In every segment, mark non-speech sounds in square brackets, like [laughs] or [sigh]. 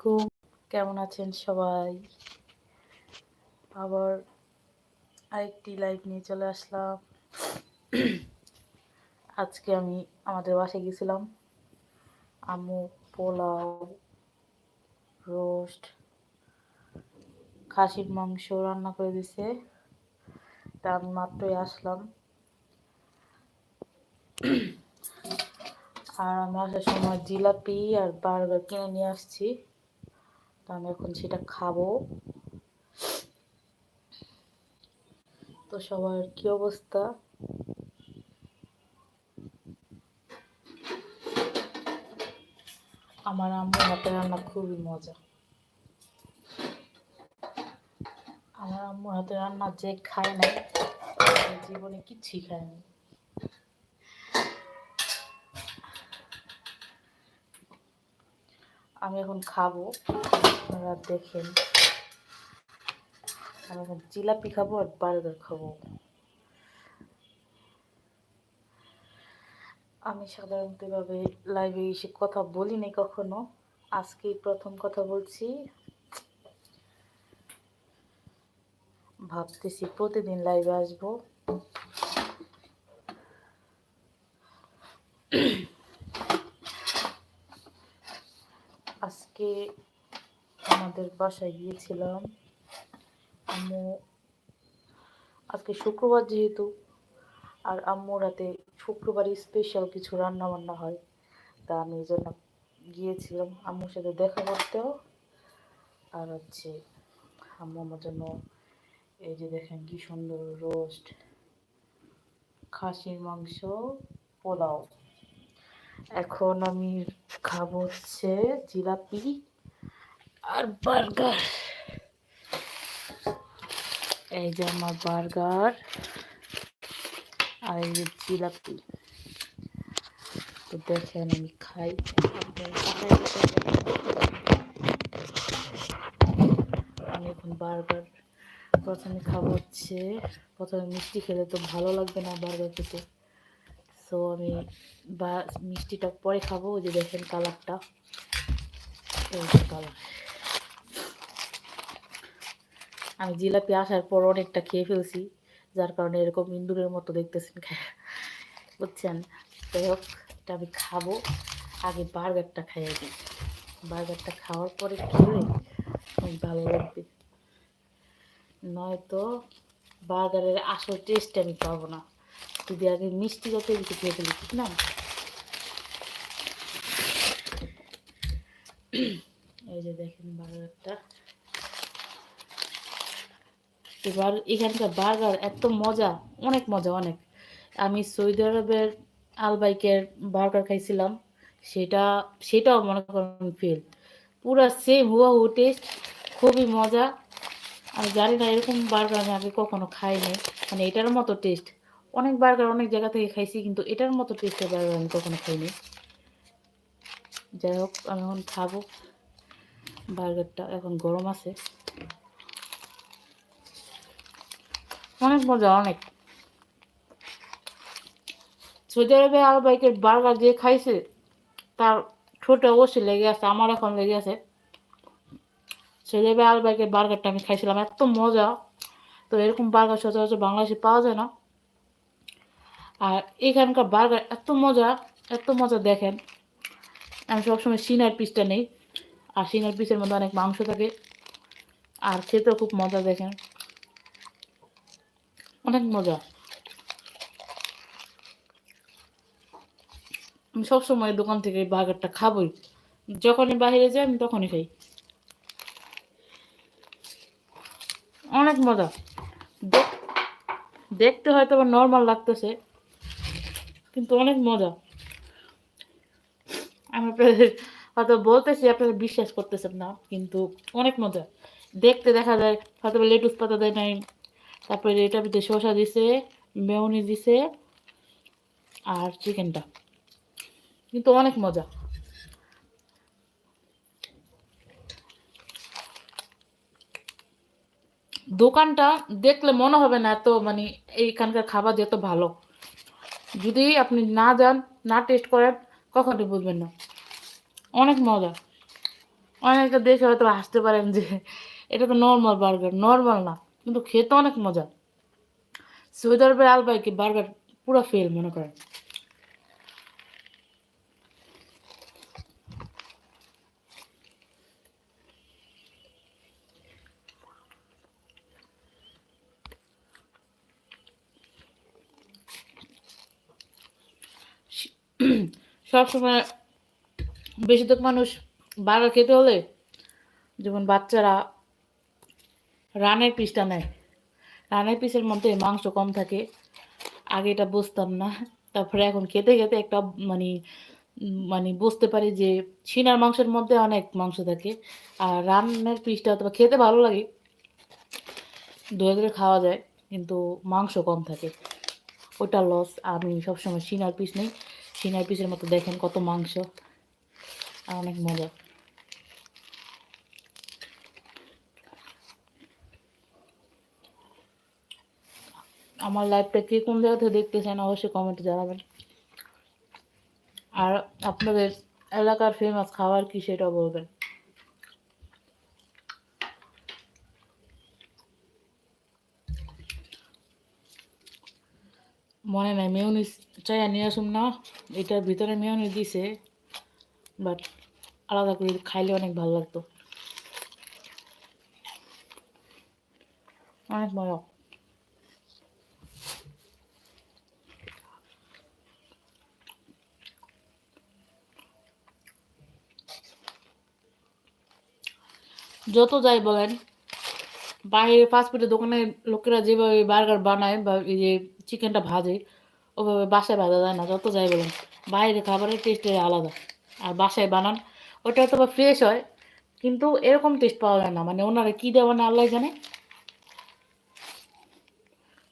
আলাইকুম। কেমন আছেন সবাই? আবার আরেকটি লাইভ নিয়ে চলে আসলাম। আজকে আমি আমাদের বাসায় গেছিলাম। আম্মু, পোলাও রোস্ট খাসির মাংস রান্না করে দিছে। তা আমি মাত্রই আসলাম। আর আমি আসার সময় জিলাপি আর বার্গার কিনে নিয়ে আসছি। আমি এখন সেটা খাব। তো সবার কি অবস্থা? আমার আম্মুর হাতে রান্না খুবই মজা। আমার আম্মুর হাতে রান্না যে খায় না জীবনে কিচ্ছুই খায় আমি এখন খাব। আপনারা দেখেন। আমি এখন জিলাপি খাব আর বার্গার খাব। আমি সাধারণত এভাবে লাইভে এসে কথা বলিনি কখনো। আজকেই প্রথম কথা বলছি। ভাবতেছি প্রতিদিন লাইভে আসব আজকে আমাদের বাসায় গিয়েছিলাম। আম্মু, আজকে শুক্রবার যেহেতু, আর আম্মু রাতে শুক্রবারই স্পেশাল কিছু রান্না বান্না হয়, তা আমি এই জন্য গিয়েছিলাম। আম্মুর সাথে দেখা করতেও। আর হচ্ছে, আম্মু আমার জন্য এই যে দেখেন কি সুন্দর রোস্ট খাসির মাংস, পোলাও। এখন আমি খাব হচ্ছে জিলাপি। আর বার্গার এই যে আমার বার্গার আর এই যে জিলাপি। তো দেখেন আমি খাই। আমি এখন বার্গার প্রথমে খাব হচ্ছে, প্রথমে মিষ্টি খেলে তো ভালো লাগবে না বার্গার খেতে। সো আমি বা মিষ্টিটা পরে খাব, ওই যে দেখেন কালারটা এই কালার আমি জিলাপি আসার পর অনেকটা খেয়ে ফেলছি, যার কারণে এরকম ইন্দুরের মতো দেখতেছেন বুঝছেন? যাই হোক, এটা আমি খাব। আগে বার্গারটা খাইয়ে দিই বার্গারটা খাওয়ার পরে খেলে ভালো লাগবে। নয়তো বার্গারের আসল টেস্ট আমি পাবো না। যদি আগে মিষ্টি জাতীয় কিছু খেয়ে ফেলি, ঠিক না? এই যে দেখেন বার্গারটা। এবার এখানকার বার্গার এত মজা, অনেক মজা, অনেক। আমি সৌদি আরবের আলবাইকের বার্গার খাইছিলাম, সেটা, সেটাও মনে করেন ফেল পুরো সেম হুয়া হু টেস্ট খুবই মজা। আমি জানি না এরকম বার্গার আমি আগে কখনো খাইনি মানে এটার মতো টেস্ট অনেক বার্গার অনেক জায়গা থেকে খাইছি, কিন্তু এটার মতো টেস্টের বার্গার আমি কখনো খাইনি। যাই হোক, আমি এখন খাব। বার্গারটা এখন গরম আছে। অনেক মজা, অনেক। সৌদি আরবে আল বাইকের বার্গার যে খাইছে, তার ছোট অবশ্যই লেগে আছে, আমার এখন লেগে আছে। সৌদি আরবে আল বাইকের বার্গারটা আমি খাইছিলাম, এত মজা। তো এরকম বার্গার সচরাচর বাংলাদেশে পাওয়া যায় না। আর এখানকার বার্গার এত মজা এত মজা দেখেন। আমি সবসময় সিনার পিসটা নেই, আর সিনার পিসের মধ্যে অনেক মাংস থাকে। আর খেতেও খুব মজা দেখেন। অনেক মজা। আমি সবসময় দোকান থেকে বার্গারটা খাবই। যখনই বাইরে যাই, আমি তখনই খাই। অনেক মজা। দেখ- দেখতে হয়তো আবার নর্মাল লাগতেছে, কিন্তু অনেক মজা। আমি আপনাদের হয়তো বলতেছি, আপনারা বিশ্বাস করতেছেন না, কিন্তু অনেক মজা। দেখতে দেখা যায়, হয়তো লেটুস পাতা দেয় নাই তারপরে এটার ভিতরে শসা দিছে মেয়নি দিছে, আর চিকেনটা। কিন্তু অনেক মজা। দোকানটা দেখলে মনে হবে না এত মানে এইখানকার খাবার যে এত ভালো। যদি আপনি না যান, না টেস্ট করেন, কখনোই বুঝবেন না। অনেক মজা। অনেকে দেখে হয়তো হাসতে পারেন যে, এটা তো নর্মাল বার্গার নর্মাল না। কিন্তু খেতে অনেক মজা। সৌদি আরবের আলবাইকে বার্গার পুরো ফেল মনে করেন? সবসময় বেশি বেশিরভাগ মানুষ বার্গার খেতে হলে, যেমন বাচ্চারা রানের পিসটা নেয়। রানের পিসের মধ্যে মাংস কম থাকে। আগে এটা বুঝতাম না। তারপরে এখন খেতে খেতে একটা মানে মানে বুঝতে পারি যে ছিনার মাংসের মধ্যে অনেক মাংস থাকে। আর রানের পিসটা অথবা খেতে ভালো লাগে। ধরে ধরে খাওয়া যায়, কিন্তু মাংস কম থাকে। ওটা লস আমি সবসময় সিনার পিস নেই। সিনার পিসের মতো দেখেন কত মাংস। অনেক মজা। আমার লাইফটা কে কোন জায়গা থেকে দেখতেছেন অবশ্যই কমেন্টে জানাবেন। আর আপনাদের এলাকার ফেমাস খাবার কি সেটা বলবেন? মনে নাই মেয়নিস চাই নিয়ে আসুন না এটার ভিতরে মেয়নিস দিছে বাট আলাদা করে খাইলে অনেক ভালো লাগতো। অনেক মজা। যত যাই বলেন বাইরে ফাস্টফুডের দোকানে লোকেরা যেভাবে বার্গার বানায় বা এই যে চিকেনটা ভাজে, ওভাবে বাসায় ভাজা যায় না, যত যাই বলেন। বাইরে খাবারের টেস্টে আলাদা। আর বাসায় বানান, ওটা হয়তো বা ফ্রেশ হয়, কিন্তু এরকম টেস্ট পাওয়া যায় না। মানে ওনারা কী দেওয়া না আল্লাহ জানে।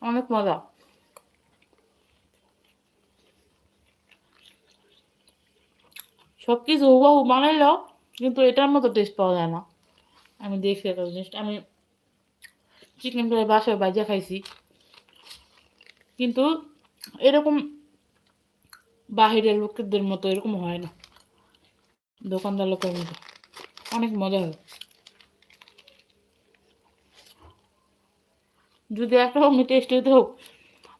অনেক মজা। সব কিছু হুবাহু বানাইলেও কিন্তু এটার মতো টেস্ট পাওয়া যায় না। আমি দেখছি একটা জিনিস আমি চিকেন ফ্রাই বাসায় বাজা খাইছি। কিন্তু এরকম বাহিরের লোকেদের মতো এরকম হয় না। দোকানদার লোকের মতো। অনেক মজা হয়। যদি একরকম টেস্ট হইতে হোক,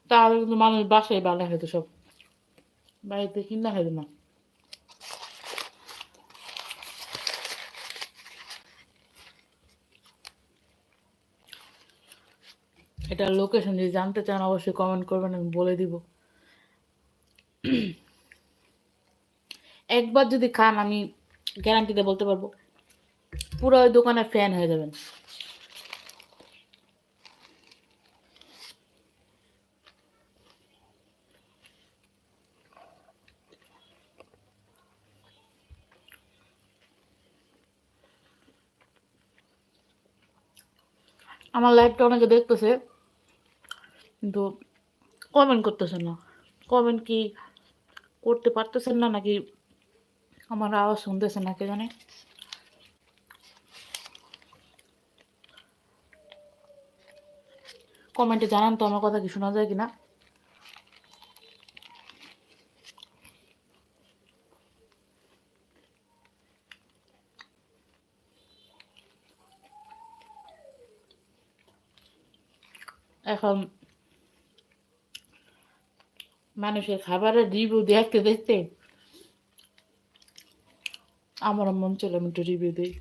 তাহলে কিন্তু মানুষ বাসায় বানায় হতো সব। বাড়িতে কিনা হইতো না। এটা লোকেশন যদি জানতে চান, অবশ্যই কমেন্ট করবেন, আমি বলে দিব। একবার যদি খান, আমি গ্যারান্টিতে বলতে পারব, পুরো ওই দোকানের ফ্যান হয়ে যাবেন। আমার লাইভটা অনেকে দেখতেছে। কিন্তু কমেন্ট করতেছেন না। কমেন্ট কি করতে পারতেছেন না নাকি আমার আওয়াজ শুনতেছে না কে জানে কমেন্টে জানান তো আমার কথা কি শোনা যায় কিনা। এখন মানুষের খাবারের রিভিউ দেখতে দেখতে আমার মন চলে আমি একটু রিভিউ দিই।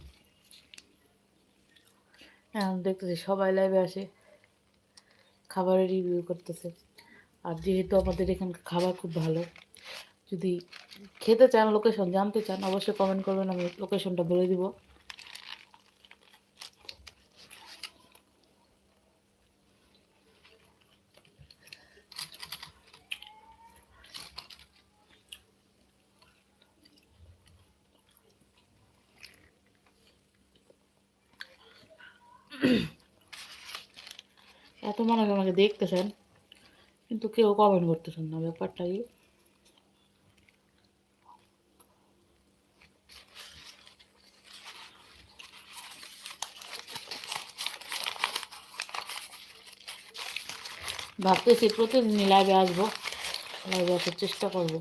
এখন দেখতেছি সবাই লাইভে আসে, খাবারের রিভিউ করতেছে। আর যেহেতু আমাদের এখানে খাবার খুব ভালো, যদি খেতে চান লোকেশন জানতে চান, অবশ্যই কমেন্ট করবেন, আমি লোকেশনটা বলে দিব। এত মানুষ আমাকে দেখতেছেন, কিন্তু কেউ কমেন্ট করতেছেন না ব্যাপারটা কি? ভাবতেছি প্রতিদিনই লাইভে আসব লাইভে আসার চেষ্টা করব।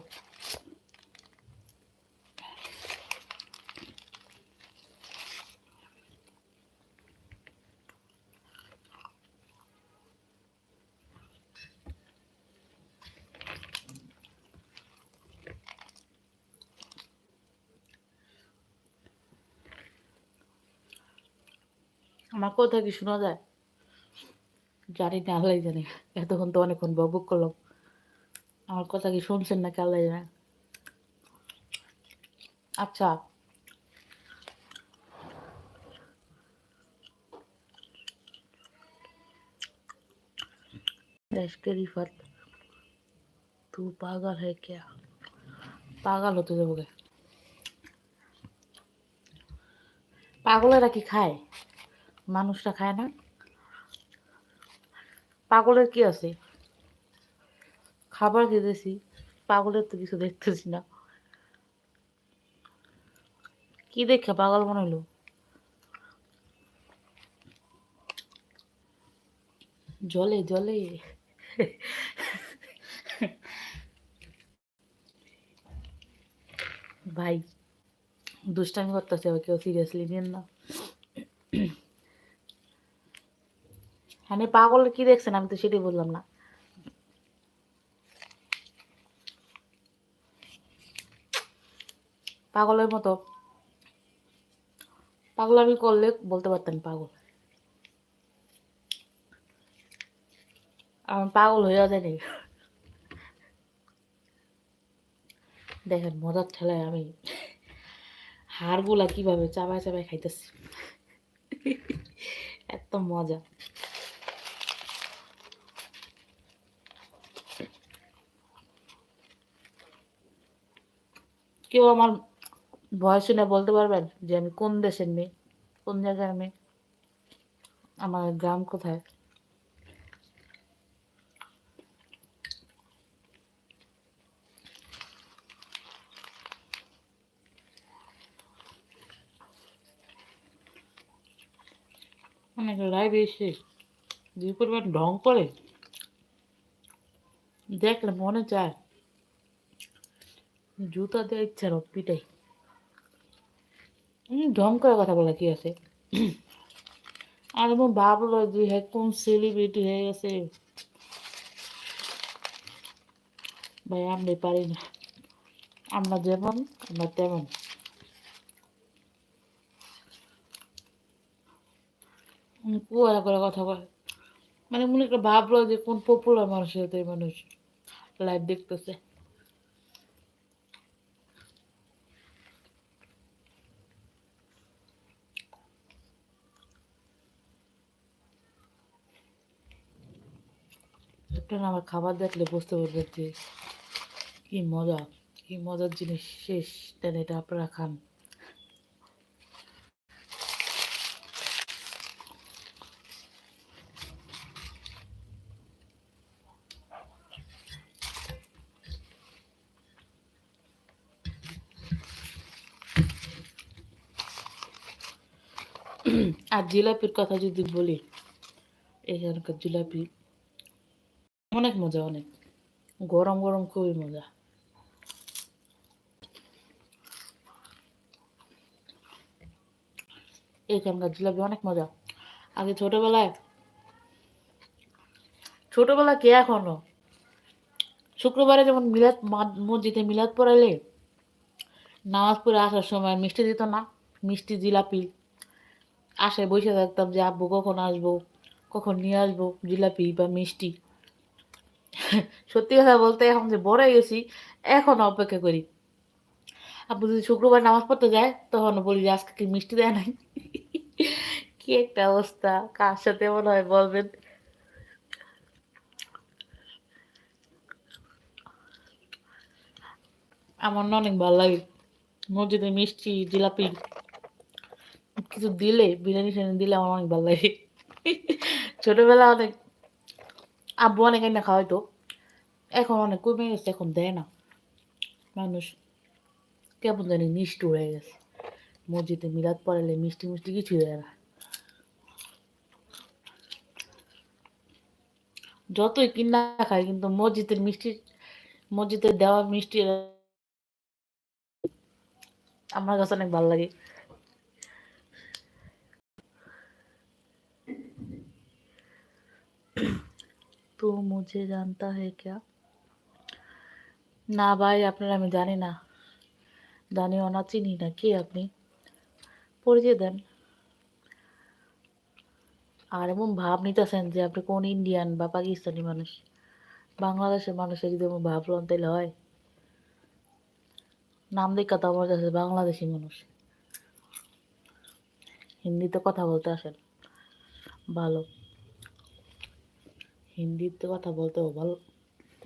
আমার কথা কি শোনা যায়? জানি না আল্লাহ জানি। এতক্ষণ তো অনেকক্ষণ বকবক করলাম। আমার কথা কি শুনছেন নাকি আল্লাহ জানে? আচ্ছা। রিফাত, তু পাগল হয়ে কে পাগল হতে যাব পাগলেরা কি খায়? মানুষরা খায় না। পাগলের কি আছে? খাবার খেতেছি, পাগলের তো কিছু দেখতেছি না। কি দেখে পাগল মনে হলো জলে জলে। ভাই, দুষ্টামি করতেছে কেউ সিরিয়াসলি নেন না। হ্যাঁ পাগল কি দেখছেন? আমি তো সেটাই বললাম না। পাগলের মতো। পাগল আমি করলে বলতে পারতেন পাগল। আমার পাগল হয়ে যায়নি দেখেন, মজার ঠেলায় আমি হাড়গুলা কীভাবে চাবায় চাবায় খাইতেছি। এত মজা। কেউ আমার ভয় শুনে বলতে পারবেন যে আমি কোন দেশের মেয়ে? কোন জায়গার মেয়ে? আমার গ্রাম কোথায়? অনেক লাইভ এসে যে পরিমাণ ঢং করে। দেখলে মনে চায় জুতা দিয়ে ইচ্ছা রোগ পিটাই ঢং করে কথা বলা, কি আছে? আর আমি ভাবলো যে হ্যাঁ কোন সেলিব্রিটি হয়ে গেছে? ভাই আমরা পারি না। আমরা যেমন, আমরা তেমন। কুয়ারা করে কথা বলে। মানে মনে করে ভাবলো যে, কোন পপুলার মানুষের মানুষ। লাইভ দেখতেছে। একটা আমার খাবার দেখলে বুঝতে পারবে যে কি মজা, কি মজার জিনিস শেষ তাহলে এটা আপনারা খান। আর জিলাপির কথা যদি বলি এখানকার জিলাপি অনেক মজা, অনেক। গরম গরম খুবই মজা। এখানকার জিলাপি অনেক মজা। আগে ছোটবেলায়, ছোটবেলা কে এখনও? শুক্রবারে যেমন মিলাদ মসজিদে মিলাদ পড়াইলে, নামাজ পড়ে আসার সময় মিষ্টি দিত না, মিষ্টি জিলাপি। আসে বসে থাকতাম যে, আব্বু, কখন আসব? কখন নিয়ে আসব জিলাপি বা মিষ্টি? [laughs] সত্যি কথা বলতে এখন যে বড় গেছি, এখন অপেক্ষা করি। আব্বু যদি শুক্রবার নামাজ পড়তে যায়, তখন বলি যে আজকে কি মিষ্টি দেয় নাই? [laughs] কি একটা অবস্থা, কার সাথে মনে হয় বলবেন? আমার না অনেক ভালো লাগে। মসজিদে মিষ্টি, জিলাপি, কিছু দিলে বিরিয়ানি দিলে আমার অনেক ভালো লাগে। [laughs] ছোটবেলা অনেক আব্বু অনেক এনে খাওয়াইতো। এখন অনেক কমে গেছে, এখন দেয় না। মানুষ কেমন জানি মিষ্টি হয়ে গেছে। মসজিদে মিলাদ পড়ালে মিষ্টি মিষ্টি কিছু দেয় না। যতই কিনা খাই কিন্তু মসজিদের মিষ্টি মসজিদের দেওয়া মিষ্টি আমার কাছে অনেক ভালো লাগে। তো মুঝে জানতা হে ক্যা না ভাই আপনার আমি জানি না জানি না চিনি না কি আপনি পরিচয় দেন আর এমন ভাব নিতেছেন যে আপনি কোন ইন্ডিয়ান বা পাকিস্তানি মানুষ বাংলাদেশের মানুষের যদি এমন ভাব লন তাইলে হয় নাম দেখা তো আমার কাছে বাংলাদেশি মানুষ হিন্দিতে কথা বলতে আসেন ভালো হিন্দিতে কথা বলতেও ভালো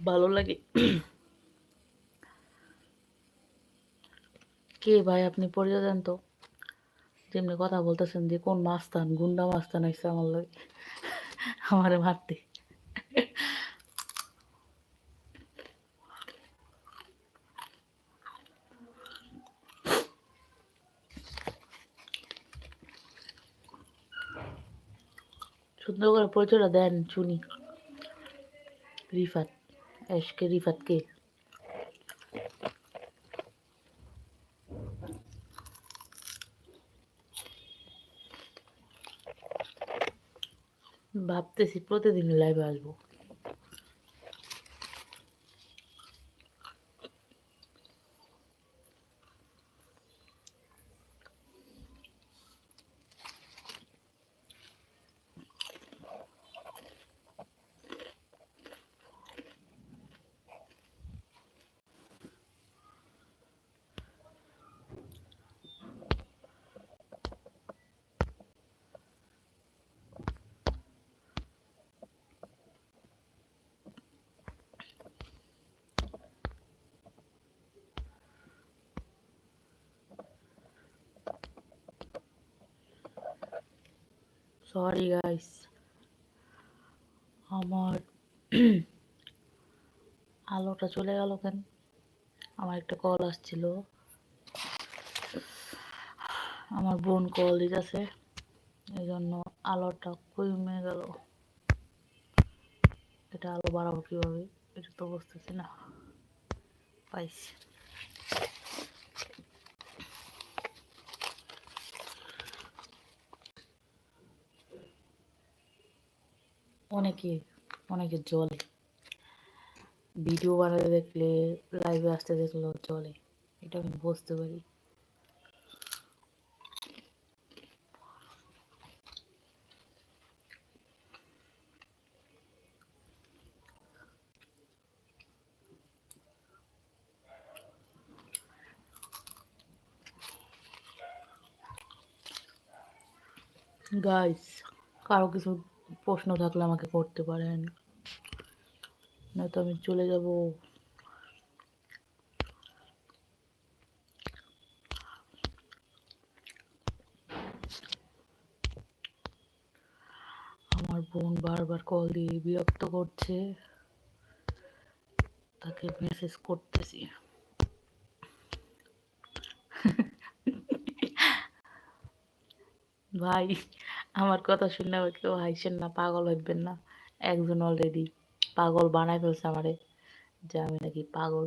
ভালো লাগে। কে ভাই আপনি পরিচয় দেন তো? যেমনি কথা বলতেছেন যে কোন মাস্তান, গুন্ডা মাস্তান আসছে আমার লাগে। আমারে মারতে। সুন্দর করে পরিচয়টা দেন, শুনি। রিফাত এসকে রিফাত কে ভাবতেছি প্রতিদিন লাইভে আসব সরি গাইস আমার [clears throat] আলোটা চলে গেল কেন? আমার একটা কল আসছিল। আমার বোন কল দিতেছে। এই জন্য আলোটা কমে গেল। এটা আলো বাড়াবো কীভাবে? এটা তো বুঝতেছি না। পাইছি। অনেকে অনেকে জলে ভিডিও বানাতে দেখলে লাইভে আসতে দেখলেও চলে এটা আমি বুঝতে পারি। গাইস কারও কিছু প্রশ্ন থাকলে আমাকে করতে পারেন। নয়তো আমি চলে যাব। আমার বোন বারবার কল দিয়ে বিরক্ত করছে। তাকে মেসেজ করতেছি। [laughs] ভাই আমার কথা শুনে আবার কেউ হাইছেন না, পাগল হইবেন না। একজন অলরেডি পাগল বানাই ফেলছে আমারে, যে আমি নাকি পাগল।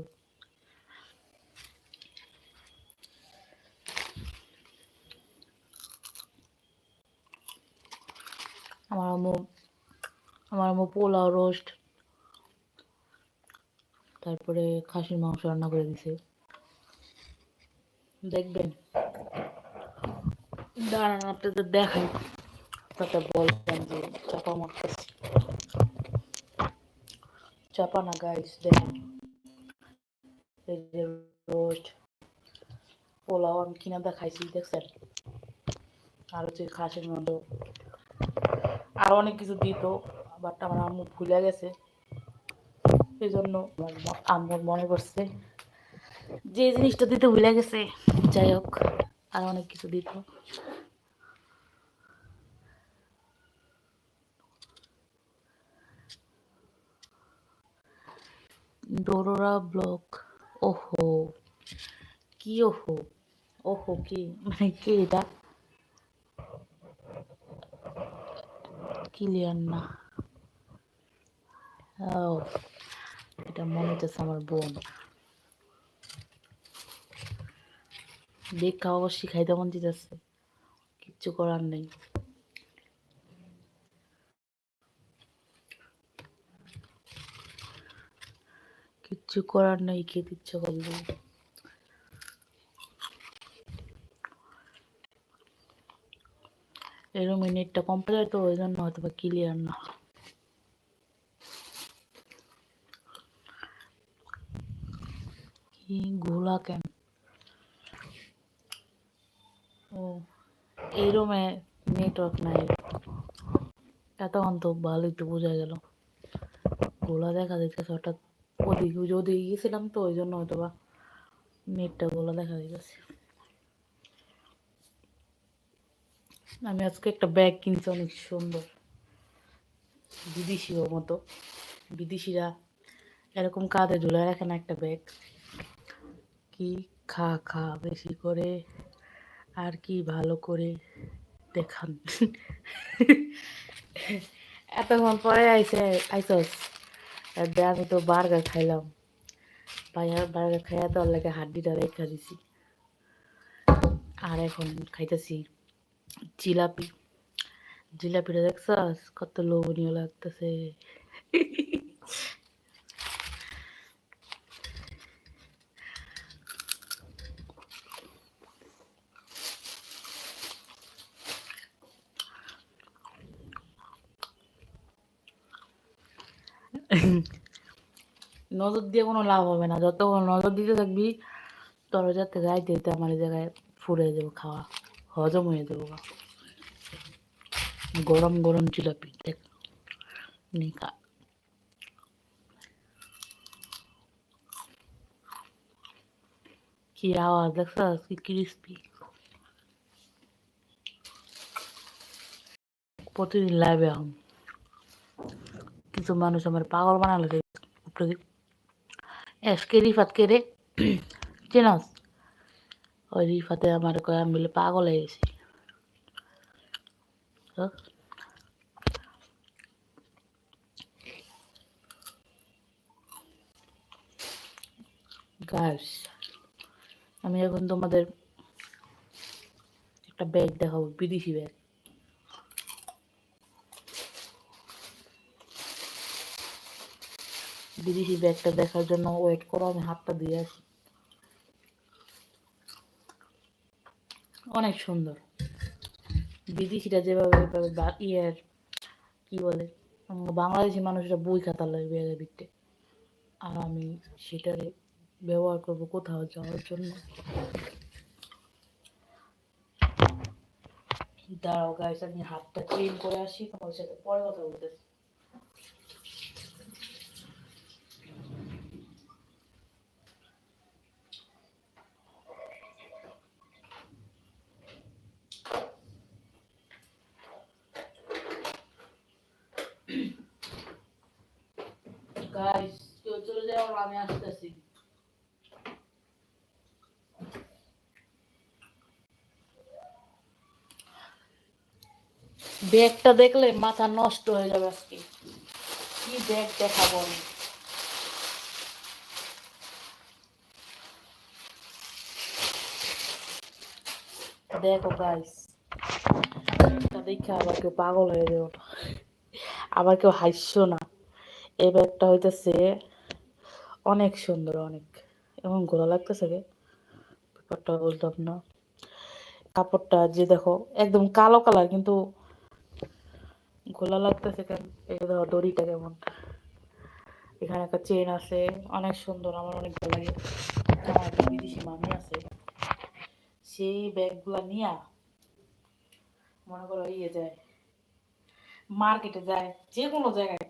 আমার আম্মু আমার আম্মু পোলাও রোস্ট তারপরে খাসির মাংস রান্না করে দিছে। দেখবেন? দাঁড়ান, আপনাদের দেখাই। তাতে বলবেন যে চাপা মারতেছি। চাপা না গাইস দেখেন। এই যে রোস্ট পোলাও আমি কিনা দেখাইছি, দেখছেন? আর হচ্ছে খাসির মাংস। আর অনেক কিছু দিত বাট আমার আম্মু ভুলে গেছে। এই জন্য আম্মুর মনে করছে যে জিনিসটা দিতে ভুলে গেছে, যাই হোক, আর অনেক কিছু দিত। ডোরোরা ব্লক। ওহো, কি ওহো? ওহো, কি? মানে কি এটা? ক্লিয়ার না। ও এটা মনে হচ্ছে আমার বোন। দেখা অবশ্যই খাইতে মন দিতেছে কিচ্ছু করার নেই। কিচ্ছু করার নেই, খেতে ইচ্ছে করল এরকম নেটটা কম পাওয়া তো, ওই জন্য হয়তো বা ক্লিয়ার না। কি গোলা কেন? ও এই রুমে নেটওয়ার্ক নাই। এতক্ষণ তো ভালোই তো বোঝা গেল। গোলা দেখা যাইতেছে হঠাৎ। ওদিকে ওদিকে গেছিলাম তো ওই জন্য হয়তো বা নেটটা গোলা দেখা যাইতেছে। আমি আজকে একটা ব্যাগ কিনছি অনেক সুন্দর। বিদেশিও মতো। বিদেশিরা এরকম কাঁধে ঝুলে রাখে না একটা ব্যাগ। কি খা খা বেশি করে আর কি ভালো করে দেখান। এতক্ষণ পরে আইসে, আইসস। আমি তো বার্গার খাইলাম। বার্গার খাইয়া তো লাগে হাড্ডিটা রেখা দিছি। আর এখন খাইতেছি জিলাপি। জিলাপিটা দেখছ কত লোভনীয় লাগতেছে। [laughs] নজর দিয়ে কোনো লাভ হবে না। যত নজর দিতে থাকবি, তোর যাতে যাইতে যেতে আমার জায়গায় ফুরে যাব খাওয়া। হজম হয়ে যাব। গরম গরম জিলাপি, দেখ। নিকা কি আওয়াজ দেখছস কি ক্রিস্পি প্রতিদিন লাইভে এখন কিছু মানুষ আমার পাগল বানালো উপরে এসকে রিফাত কে রে চেনস ওই রিফাতে আমার কয়ে, আমি বলে পাগল হয়ে গেছি। গাছ আমি এখন তোমাদের একটা ব্যাগ দেখাবো, বিদেশি ব্যাগ বিদেশি ব্যাগটা দেখার জন্য ওয়েট করো, আমি হাতটা দিয়ে আসি। অনেক সুন্দর। বিদেশিরা যেভাবে ইয়ের, কি বলে বাংলাদেশি মানুষরা বই খাতা লাগে ব্যাগের ভিতরে আর আমি সেটারে ব্যবহার করব কোথাও যাওয়ার জন্য। দাঁড়াও গাইস আমি হাতটা ক্লিন করে আসি, তোমার সাথে পরে কথা বলতেছি গাইস কেউ চলে যাও আমি আসতেছি। ব্যাগটা দেখলে মাথা নষ্ট হয়ে যাবে আজকে। কি ব্যাগ দেখাবো আমি? দেখো গাইস দেখে আবার কেউ পাগল হয়ে যাবে। আবার কেউ হাসছো না। এই ব্যাগটা হইতেছে অনেক সুন্দর, অনেক। এবং গোলা লাগতেছে রে ব্যাপারটা বলতাম না। কাপড়টা যে দেখো, একদম কালো কালার, কিন্তু গোলা লাগতেছে কেন? এই দেখো দড়িটা কেমন। এখানে একটা চেন আছে, অনেক সুন্দর, আমার অনেক ভালো লাগে। আমার একটা বিদেশি মামি আছে, সেই ব্যাগগুলা নিয়া মনে করো ইয়ে যায় মার্কেটে যায় যে কোনো জায়গায়।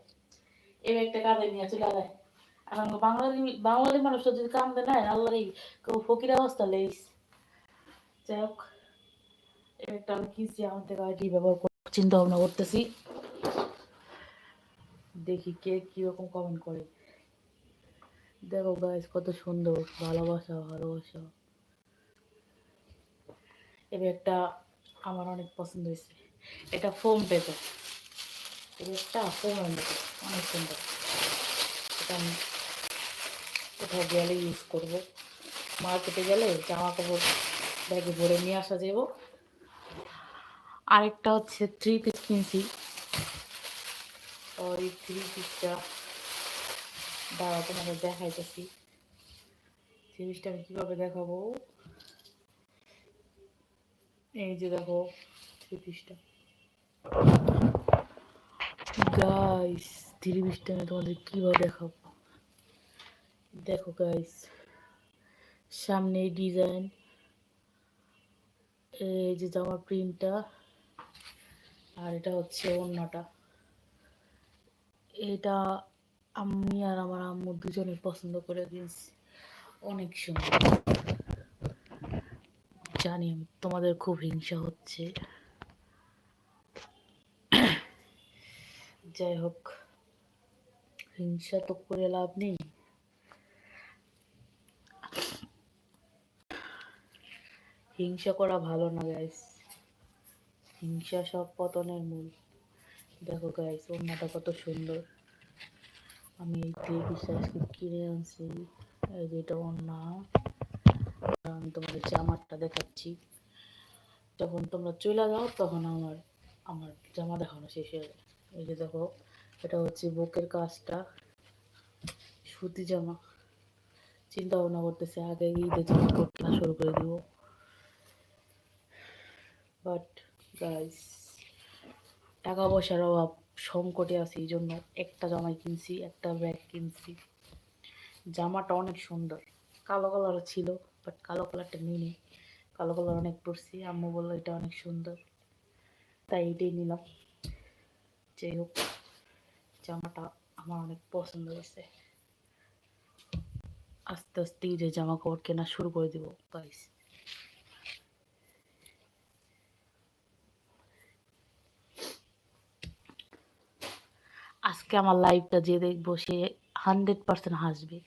এই ব্যাগটা কাঁধে নিয়ে চলে যায়। এখন বাঙালি বাঙালি মানুষটা যদি কান্দে নেয় আল্লাহ এই ফকির অবস্থা লেইস যাই হোক এই আমি কিনছি আমার থেকে আইডি ব্যবহার চিন্তা ভাবনা করতেছি। দেখি কে কীরকম কমেন্ট করে। দেখো গাইস কত সুন্দর, ভালোবাসা ভালোবাসা। এই ব্যাগটা আমার অনেক পছন্দ হয়েছে। এটা ফোম পেপার ব্যাগটা ফোমের অনেক সুন্দর। এটা কোথাও গেলে ইউজ করব। মার্কেটে গেলে জামা কাপড় ব্যাগে ভরে নিয়ে আসা যাব আরেকটা হচ্ছে থ্রি পিস কিনছি। ওই থ্রি পিসটা দাঁড়া তোমাদের দেখাইতেছি। থ্রি পিসটা আমি কীভাবে দেখাবো? এই যে দেখো থ্রি পিসটা গাইস থ্রি পিসটা আমি তোমাদের কীভাবে দেখাবো? দেখো গাইস সামনে ডিজাইন এই যে জামার প্রিন্টটা আর এটা হচ্ছে অন্যটা এটা আমি আর আমার আম্মু দুজনে পছন্দ করে দিয়েছি অনেক সুন্দর। জানি, তোমাদের খুব হিংসা হচ্ছে। যাই হোক, হিংসা তো করে লাভ নেই। হিংসা করা ভালো না গাইস হিংসা সব পতনের মূল। দেখো গাইস ওড়নাটা কত সুন্দর। আমি এই থ্রি আজকে কিনে আনছি, এই যে এটা আর আমি তোমাদের জামারটা দেখাচ্ছি, যখন তোমরা চলে যাও, তখন আমার আমার জামা দেখানো শেষ হয়ে যায়। এই যে দেখো, এটা হচ্ছে বুকের কাজটা, সুতি জামা। চিন্তা ভাবনা করতেছে, আগে ঈদের জামা করতে শুরু করে দিব। বাট গাইস টাকা পয়সার অভাব, সংকটে আছি এই জন্য একটা জামাই কিনছি, একটা ব্যাগ কিনছি। জামাটা অনেক সুন্দর। কালো কালার ছিল বাট কালো কালারটা নিইনি কালো কালার অনেক পরছি, আম্মু বলল এটা অনেক সুন্দর। তাই এটাই নিলাম। যাই হোক, জামাটা আমার অনেক পছন্দ হয়েছে। আস্তে আস্তে যে জামা কাপড় কেনা শুরু করে দিব গাইস আজকে আমার লাইভটা যে দেখব সে হান্ড্রেড পার্সেন্ট হাসবে।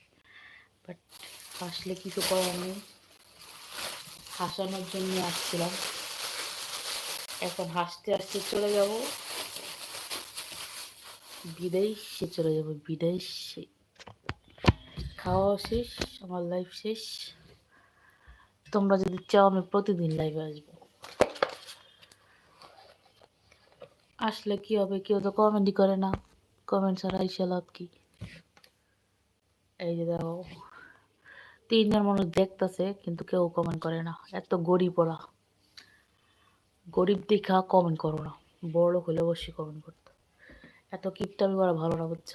বাট হাসলে কিছু করার নেই। হাসানোর জন্য আসছিলাম। এখন হাসতে হাসতে চলে যাব। বিদেশে চলে যাব। বিদেশে খাওয়া শেষ, আমার লাইফ শেষ। তোমরা যদি চাও আমি প্রতিদিন লাইভে আসব। আসলে কি হবে কেউ তো কমেন্টই করে না। কমেন্ট ছাড়া ইসে লাভ কি? এই যে দেখো, তিনজন মানুষ দেখতেছে, কিন্তু কেউ কমেন্ট করে না। এত গরিব ওরা। গরিব দেখা কমেন্ট করো না। বড় হলে অবশ্যই কমেন্ট করতো। এত কিপটামি করা ভালো না, বুঝছ?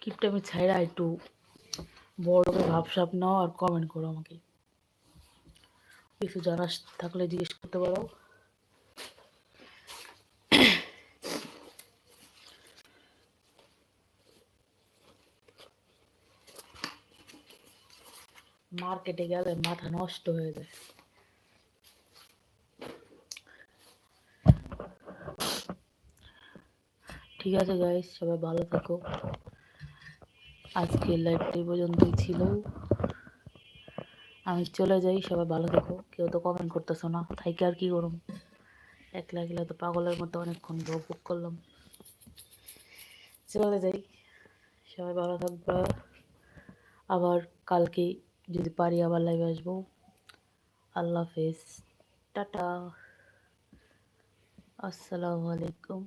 কিপটামি ছাইরা একটু বড় ভাবসাব নাও আর কমেন্ট করো আমাকে। কিছু জানার থাকলে জিজ্ঞেস করতে পারো। মার্কেটে গেলে মাথা নষ্ট হয়ে যায়। ঠিক আছে গাইস সবাই ভালো থাকো। আজকে লাইভটি পর্যন্তই ছিল। আমি চলে যাই, সবাই ভালো থেকো কেউ তো কমেন্ট করতেছো না, থাইকে আর কি করুম? একলা একলা তো পাগলের মতো অনেকক্ষণ বুক করলাম। চলে যাই, সবাই ভালো থাকবে। আবার কালকে যদি পারি আবার লাইভে আসব। আল্লাহ হাফেজ। টাটা। আসসালামু আলাইকুম।